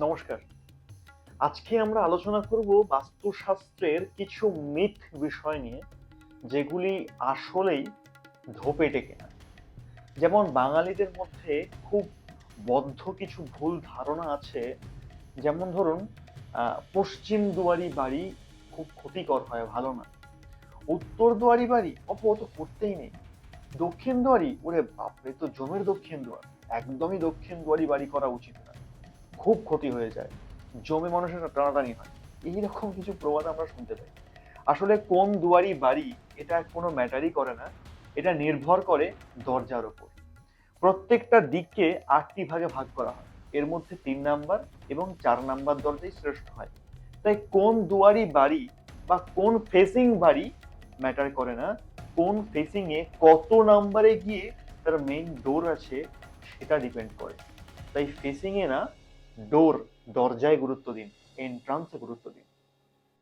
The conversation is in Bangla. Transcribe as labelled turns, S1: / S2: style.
S1: নমস্কার। আজকে আমরা আলোচনা করব বাস্তুশাস্ত্রের কিছু মিথ বিষয় নিয়ে, যেগুলি আসলেই ধোপে টেকে না। যেমন বাঙালিদের মধ্যে খুব বদ্ধ কিছু ভুল ধারণা আছে, যেমন ধরুন পশ্চিম দুয়ারি বাড়ি খুব ক্ষতিকর হয়, ভালো না। উত্তর দুয়ারি বাড়ি অপ তো করতেই নেই। দক্ষিণ দুয়ারি, ওরে বাপরে, তো জমির দক্ষিণ দুয়ার। একদমই দক্ষিণ দুয়ারি বাড়ি করা উচিত না। খুব ক্ষতি হয়ে যায়। জমি মানুষের টানাটানি হয়। এইরকম কিছু প্রবাদ আমরা শুনতে পাই। আসলে কোন দুয়ারি বাড়ি এটা কোনো ম্যাটারই করে না, এটা নির্ভর করে দরজার ওপর। প্রত্যেকটা দিককে আটটি ভাগে ভাগ করা হয়। এর মধ্যে তিন নাম্বার এবং চার নাম্বার দরজাই শ্রেষ্ঠ হয়। তাই কোন দুয়ারি বাড়ি বা কোন ফেসিং বাড়ি ম্যাটার করে না। কোন ফেসিং এ কত নাম্বারে গিয়ে তার মেইন ডোর আছে সেটা ডিপেন্ড করে। তাই ফেসিং এ না ডোর দরজায় গুরুত্ব দিন এন্ট্রান্সে গুরুত্ব দিন।